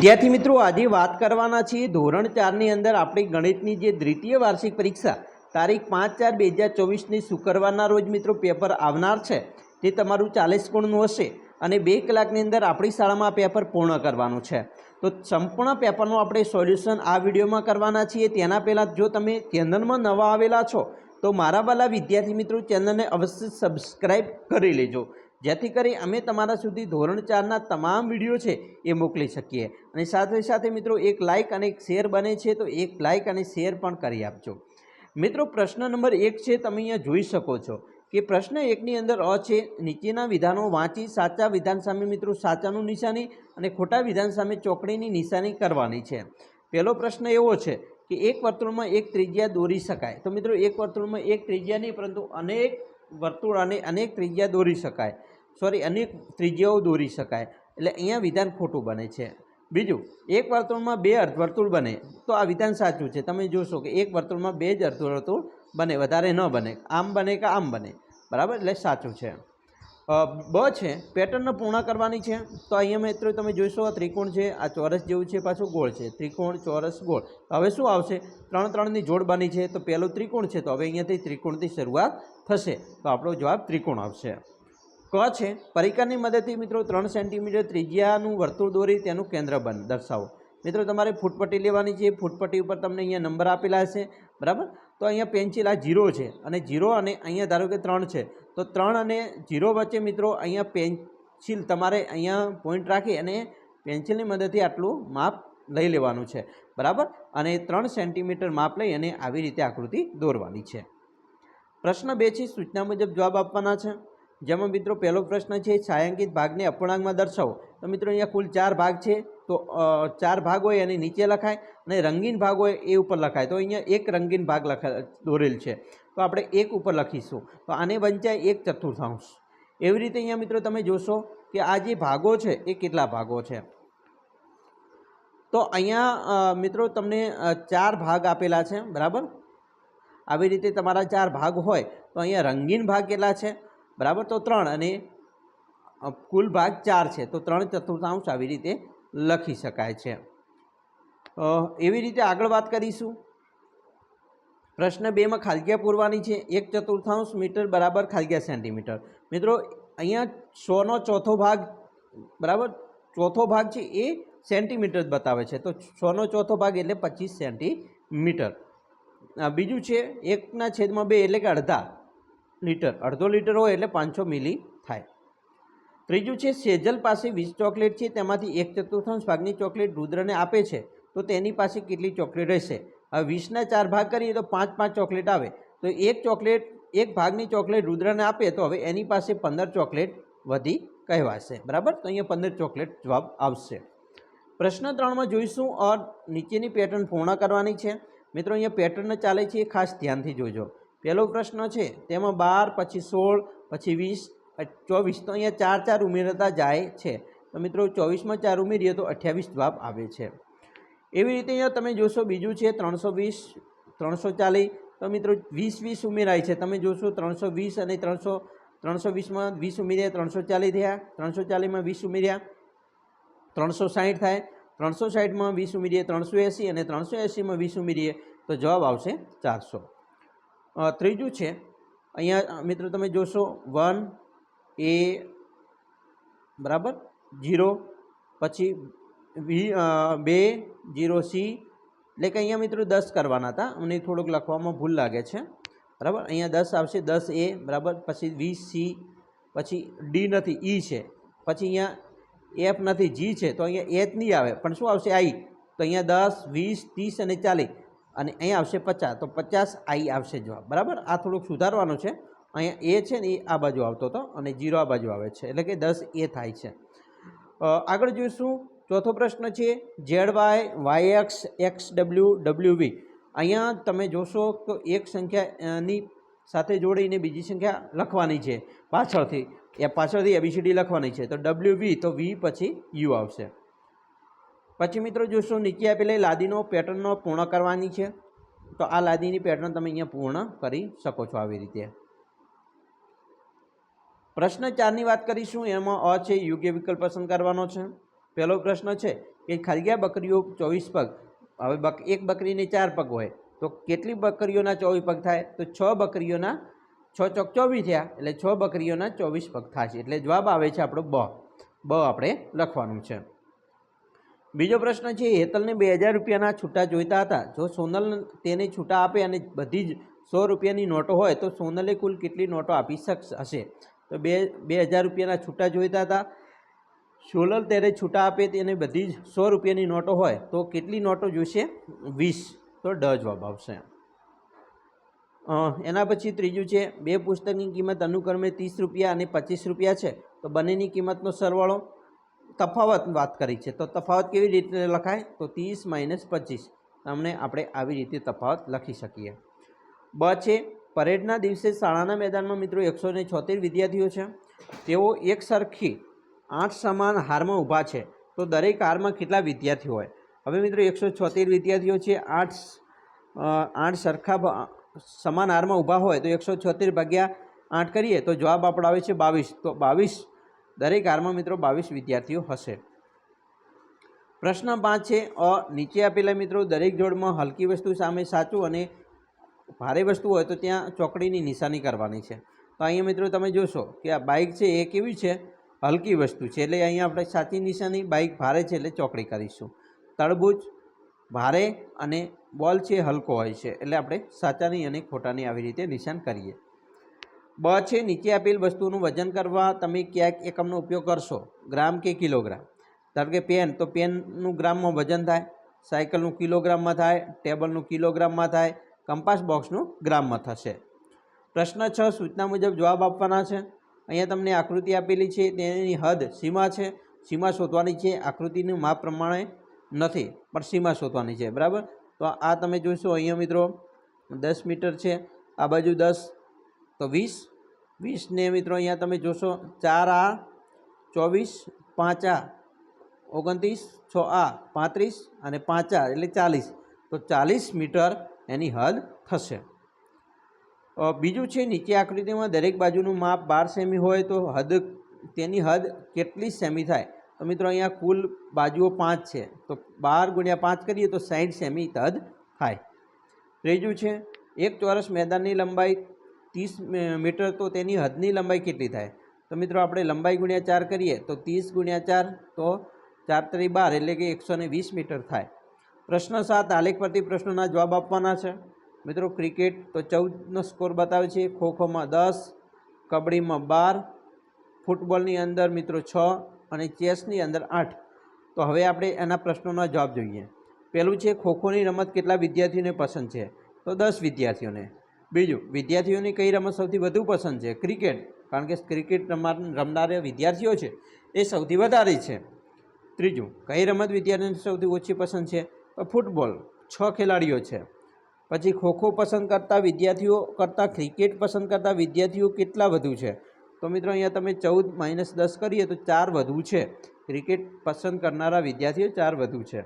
વિદ્યાર્થી મિત્રો, આજે વાત કરવાના છીએ ધોરણ ચારની અંદર આપણી ગણિતની જે દ્વિતીય વાર્ષિક પરીક્ષા, તારીખ પાંચ ચાર બે હજાર ચોવીસની શુક્રવારના રોજ મિત્રો પેપર આવનાર છે, તે તમારું ચાલીસ ગુણનું હશે અને બે કલાકની અંદર આપણી શાળામાં પેપર પૂર્ણ કરવાનું છે. તો સંપૂર્ણ પેપરનું આપણે સોલ્યુશન આ વિડીયોમાં કરવાના છીએ. તેના પહેલાં જો તમે ચેનલમાં નવા આવેલા છો, તો મારા વાલા વિદ્યાર્થી મિત્રો ચેનલને અવશ્ય સબસ્ક્રાઈબ કરી લેજો. જેથી કરી અમે તમારા સુધી ધોરણ ચારના તમામ વીડિયો છે એ મોકલી શકીએ. અને સાથે સાથે મિત્રો એક લાઇક અને એક શેર બને છે તો એક લાઇક અને શેર પણ કરી આપજો. મિત્રો પ્રશ્ન નંબર એક છે તમે અહીંયા જોઈ શકો છો કે પ્રશ્ન એકની અંદર અ છે, નીચેના વિધાનો વાંચી, સાચા વિધાન સામે મિત્રો સાચાનું નિશાની અને ખોટા વિધાન સામે ચોકડીની નિશાની કરવાની છે. પહેલો પ્રશ્ન એવો છે કે એક વર્તુળમાં એક ત્રિજ્યા દોરી શકાય. તો મિત્રો એક વર્તુળમાં એક ત્રિજ્યા નહીં, પરંતુ અનેક વર્તુળ અને અનેક ત્રિજ્યા દોરી શકાય. સોરી અનેક ત્રિજ્યાઓ દોરી શકાય. એટલે અહીંયા વિધાન ખોટું બને છે. બીજું, એક વર્તુળમાં બે અર્ધવર્તુળ બને. તો આ વિધાન સાચું છે. તમે જોશો કે એક વર્તુળમાં બે જ અર્ધવર્તુળ બને, વધારે ન બને. આમ બને કે આમ બને. બરાબર? એટલે સાચું છે. બ છે, પેટર્નને પૂર્ણ કરવાની છે. તો અહીંયા મિત્રો તમે જોઈશો આ ત્રિકોણ છે, આ ચોરસ જેવું છે, પાછું ગોળ છે. ત્રિકોણ, ચોરસ, ગોળ. હવે શું આવશે? ત્રણ ત્રણની જોડ બની છે. તો પહેલું ત્રિકોણ છે. તો હવે અહીંયાથી ત્રિકોણથી શરૂઆત થશે, તો આપણો જવાબ ત્રિકોણ આવશે. ક છે, પરિકરની મદદથી મિત્રો ત્રણ સેન્ટીમીટર ત્રિજ્યાનું વર્તુળ દોરી તેનું કેન્દ્ર બન, દર્શાવો. મિત્રો, તમારે ફૂટપટ્ટી લેવાની છે, ફૂટપટ્ટી ઉપર તમને અહીંયા નંબર આપેલા હશે, બરાબર? તો અહીંયા પેન્સિલ આ જીરો છે, અને જીરો અને અહીંયા ધારો કે ત્રણ છે, તો ત્રણ અને જીરો વચ્ચે મિત્રો અહીંયા પેન્સિલ તમારે અહીંયા પોઈન્ટ રાખી અને પેન્સિલની મદદથી આટલું માપ લઈ લેવાનું છે, બરાબર? અને ત્રણ સેન્ટીમીટર માપ લઈ અને આવી રીતે આકૃતિ દોરવાની છે. પ્રશ્ન બે છે, સૂચના મુજબ જવાબ આપવાના છે. જેમાં મિત્રો પહેલો પ્રશ્ન છે, છાયાંકિત ભાગને અપૂર્ણાંકમાં દર્શાવો. તો મિત્રો અહીંયા કુલ ચાર ભાગ છે, તો ચાર ભાગ હોય એની નીચે લખાય અને રંગીન ભાગ હોય એ ઉપર લખાય. તો અહીંયા એક રંગીન ભાગ લખા, દોરેલ છે. તો આપણે એક ઉપર લખીશું. તો આને વંચાય એક ચતુર્થાંશ. એવી રીતે અહીંયા મિત્રો તમે જોશો કે આ જે ભાગો છે, એ કેટલા ભાગો છે. તો અહીંયા મિત્રો તમને ચાર ભાગ આપેલા છે, બરાબર? આવી રીતે તમારા ચાર ભાગ હોય, તો અહીંયા રંગીન ભાગ કેટલા છે? બરાબર? તો ત્રણ અને કુલ ભાગ ચાર છે. તો ત્રણ ચતુર્થાંશ આવી રીતે લખી શકાય છે. એવી રીતે આગળ વાત કરીશું. પ્રશ્ન બેમાં ખાલગ્યા પૂરવાની છે. એક ચતુર્થાંશ મીટર બરાબર ખાલગ્યા સેન્ટીમીટર. મિત્રો, અહીંયા સોનો ચોથો ભાગ, બરાબર? ચોથો ભાગ છે એ સેન્ટીમીટર બતાવે છે. તો સોનો ચોથો ભાગ એટલે પચીસ સેન્ટીમીટર. બીજું છે એકના છેદમાં બે એટલે કે અડધા લીટર. અડધો લીટર હોય એટલે પાંચસો મિલી થાય. ત્રીજું છે સેજલ પાસે વીસ ચોકલેટ છે, તેમાંથી એક ચતુર્થાંશ ભાગની ચોકલેટ રુદ્રને આપે છે. તો તેની પાસે કેટલી ચોકલેટ રહેશે? હવે વીસના ચાર ભાગ કરીએ તો પાંચ પાંચ ચોકલેટ આવે. તો એક ચોકલેટ, એક ભાગની ચોકલેટ રુદ્રને આપે તો હવે એની પાસે પંદર ચોકલેટ વધી કહેવાશે. બરાબર? તો અહીંયા પંદર ચોકલેટ જવાબ આવશે. પ્રશ્ન ત્રણમાં જોઈશું નીચેની પેટર્ન પૂર્ણ કરવાની છે. મિત્રો, અહીંયા પેટર્ન ચાલે છે, એ ખાસ ધ્યાનથી જોજો. પહેલો પ્રશ્ન છે, તેમાં બાર, પછી સોળ, પછી વીસ ચોવીસ. તો અહીંયા ચાર ચાર ઉમેરતા જાય છે. તો મિત્રો, ચોવીસમાં ચાર ઉમેરીએ તો અઠ્યાવીસ જવાબ આવે છે. એવી રીતે અહીંયા તમે જોશો, બીજું છે ત્રણસો વીસ, ત્રણસો ચાલીસ. તો મિત્રો, વીસ વીસ ઉમેરાય છે. તમે જોશો, ત્રણસો વીસ અને ત્રણસો ત્રણસો વીસમાં વીસ ઉમેર્યા, ત્રણસો ચાલીસ થયા. ત્રણસો ચાલીસમાં વીસ ઉમેર્યા. ત્રણસો સાહીઠ થાય. ત્રણસો સાઠમાં વીસ ઉમેરીએ ત્રણસો એંસી અને ત્રણસો એંસીમાં વીસ ઉમેરીએ તો જવાબ આવશે ચારસો. ત્રીજું છે, અહીંયા મિત્રો તમે જોશો, વન, એ, બરાબર, જીરો, પછી વી બે, જીરો, સી, એટલે કે અહીંયા મિત્રો દસ કરવાના હતા મને થોડુંક લખવામાં ભૂલ લાગે છે, બરાબર, અહીંયા દસ આવશે, દસ એ, બરાબર, પછી વીસ સી, પછી ડી નથી, ઈ છે, પછી અહીંયા એફ નથી, જી છે, તો અહીંયા એચ નહીં આવે. પણ શું આવશે આઈ? તો અહીંયા દસ, વીસ, ત્રીસ અને ચાલીસ. અને અહીંયા આવશે પચાસ. તો પચાસ આઈ આવશે જવાબ. બરાબર? આ થોડુંક સુધારવાનું છે. અહીંયા એ છે ને એ આ બાજુ આવતો હતો અને જીરો આ બાજુ આવે છે. એટલે કે દસ એ થાય છે. આગળ જોઈશું. ચોથો પ્રશ્ન છે, Z Y Y X X W W V. અહીંયા તમે જોશો તો એક સંખ્યાની સાથે જોડીને બીજી સંખ્યા લખવાની છે પાછળથી. એ પાછળથી એબીસીડી લખવાની છે. તો ડબલ્યુ વી તો વી પછી યુ આવશે. પછી મિત્રો જોશો, નીચે આપેલી લાદીનો પેટર્નનો પૂર્ણ કરવાની છે. તો આ લાદીની પેટર્ન તમે અહીંયા પૂર્ણ કરી શકો છો આવી રીતે. પ્રશ્ન ચારની વાત કરીશું, એમાં અ છે, યોગ્ય વિકલ્પ પસંદ કરવાનો છે. પહેલો પ્રશ્ન છે કે કે બકરીઓ ચોવીસ પગ, હવે બક, એક બકરીને ચાર પગ હોય, તો કેટલી બકરીઓના ચોવીસ પગ થાય? તો છ બકરીઓના છ ચોક ચોવીસ થયા, એટલે છ બકરીઓના ચોવીસ પગ થશે. એટલે જવાબ આવે છે આપણો બ. બ આપણે લખવાનું છે. બીજો પ્રશ્ન છે, હેતલને બે હજાર રૂપિયાના છૂટા જોઈતા હતા. જો સોનલ તેને છૂટા આપે અને બધી જ સો રૂપિયાની નોટો હોય, તો સોનલે કુલ કેટલી નોટો આપી શકશે હશે? તો બે બે હજાર રૂપિયાના છૂટા જોઈતા હતા. સોનલ તેને છૂટા આપે તેને બધી જ સો રૂપિયાની નોટો હોય, તો કેટલી નોટો જોઈશે વીસ. તો ડ જવાબ આવશે. એના પછી ત્રીજું છે, બે પુસ્તકની કિંમત અનુક્રમે ત્રીસ રૂપિયા અને પચીસ રૂપિયા છે. તો બંનેની કિંમતનો સરવાળો તફાવત વાત કરી છે. તો તફાવત કેવી રીતે લખાય? તો ત્રીસ માઇનસ પચીસ. તમને આપણે આવી રીતે તફાવત લખી શકીએ. બ છે, પરેડના દિવસે શાળાના મેદાનમાં મિત્રો એકસો ને છોતેર વિદ્યાર્થીઓ છે. તેઓ એક સરખી આઠ સમાન હારમાં ઊભા છે. તો દરેક હારમાં કેટલા વિદ્યાર્થીઓ હોય? હવે મિત્રો એકસો છોતેર વિદ્યાર્થીઓ છે, આઠ આઠ સરખા સમાન હારમાં ઊભા હોય તો એકસો છોતેર ભાગ્યા આઠ કરીએ તો જવાબ આપણો આવે છે બાવીસ. તો બાવીસ, દરેક હારમાં મિત્રો બાવીસ વિદ્યાર્થીઓ હશે. પ્રશ્ન પાંચ છે, અ, નીચે આપેલા મિત્રો દરેક જોડમાં હલકી વસ્તુ સામે સાચું અને ભારે વસ્તુ હોય તો ત્યાં ચોકડીની નિશાની કરવાની છે. તો અહીંયા મિત્રો તમે જોશો કે આ બાઇક છે એ કેવી છે? હલકી વસ્તુ છે. એટલે અહીંયા આપણે સાચી નિશાની બાઇક ભારે છે એટલે ચોકડી કરીશું. તરબૂચ ભારે અને બોલ છે, હલકો હોય છે, એટલે આપણે સાચાની અને ખોટાની આવી રીતે નિશાન કરીએ. બ છે, નીચે આપેલ વસ્તુનું વજન કરવા તમે ક્યાંક એકમનો ઉપયોગ કરશો, ગ્રામ કે કિલોગ્રામ? ધારો કે પેન, તો પેનનું ગ્રામમાં વજન થાય, સાયકલનું કિલોગ્રામમાં થાય, ટેબલનું કિલોગ્રામમાં થાય, કંપાસ બોક્સનું ગ્રામમાં થશે. પ્રશ્ન છ, સૂચના મુજબ જવાબ આપવાના છે. અહીંયા તમને આકૃતિ આપેલી છે, તેની હદ સીમા છે. સીમા શોધવાની છે, આકૃતિનું માપ પ્રમાણે નથી, પણ સીમા શોધવાની છે, બરાબર? તો આ તમે જોશો, અહીંયા મિત્રો દસ મીટર છે, આ બાજુ દસ, તો વીસ. વીસને મિત્રો અહીંયા તમે જોશો, ચાર આ, ચોવીસ, પાંચ આ, ઓગણત્રીસ, છ આ, પાંત્રીસ અને પાંચ આ, એટલે ચાલીસ. તો ચાલીસ મીટર એની હદ થશે. બીજું છે, નીચે આકૃતિમાં દરેક બાજુનું માપ બાર સેમી હોય તો હદ, તેની હદ કેટલી સેમી થાય? તો મિત્રો અહીંયા કુલ બાજુઓ પાંચ છે. તો બાર ગુણ્યા પાંચ કરીએ તો સાઠ સેમી તદ થાય. ત્રીજું છે, એક ચોરસ મેદાનની લંબાઈ ત્રીસ મીટર તો તેની હદની લંબાઈ કેટલી થાય? તો મિત્રો આપણે લંબાઈ ગુણ્યા ચાર કરીએ તો ત્રીસ ગુણ્યા ચાર તો ચાર ત્રણ બાર એટલે કે એકસો વીસ મીટર થાય. પ્રશ્ન સાત, આલેખ પરથી પ્રશ્નોના જવાબ આપવાના છે. મિત્રો ક્રિકેટ તો ચૌદનો સ્કોર બતાવે છે, ખોખોમાં દસ, કબડ્ડીમાં બાર, ફૂટબોલની અંદર મિત્રો છ અને ચેસની અંદર આઠ. તો હવે આપણે એના પ્રશ્નોના જવાબ જોઈએ. પહેલું છે, ખોખોની રમત કેટલા વિદ્યાર્થીઓને પસંદ છે? તો દસ વિદ્યાર્થીઓને. બીજું, વિદ્યાર્થીઓની કઈ રમત સૌથી વધુ પસંદ છે? ક્રિકેટ. કારણ કે ક્રિકેટ રમનારા વિદ્યાર્થીઓ છે, એ સૌથી વધારે છે. ત્રીજું, કઈ રમત વિદ્યાર્થીઓને સૌથી ઓછી પસંદ છે? તો ફૂટબોલ. છ ખેલાડીઓ છે. પછી ખોખો પસંદ કરતા વિદ્યાર્થીઓ કરતાં ક્રિકેટ પસંદ કરતા વિદ્યાર્થીઓ કેટલા વધુ છે? તો મિત્રો અહીંયા તમે ચૌદ માઇનસ દસ કરીએ તો ચાર વધુ છે. ક્રિકેટ પસંદ કરનારા વિદ્યાર્થીઓ ચાર વધુ છે.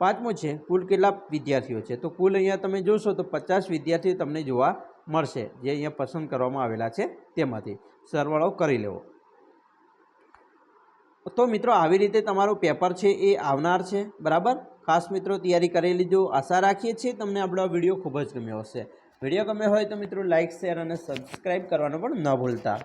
પાંચમું છે, કુલ કેટલા વિદ્યાર્થીઓ છે? તો કુલ અહીંયા તમે જોશો તો પચાસ વિદ્યાર્થીઓ તમને જોવા મળશે, જે અહીંયા પસંદ કરવામાં આવેલા છે તેમાંથી. સરવાળો કરી લેવો. તો મિત્રો આવી રીતે તમારું પેપર છે એ આવનાર છે, બરાબર? ખાસ મિત્રો તૈયારી કરી લીધો આશા રાખીએ છીએ તમને આપણો વીડિયો ખૂબ જ ગમ્યો હશે. વીડિયો ગમ્યો હોય તો મિત્રો લાઇક શેર અને સબસ્ક્રાઈબ કરવાનું પણ ન ભૂલતા.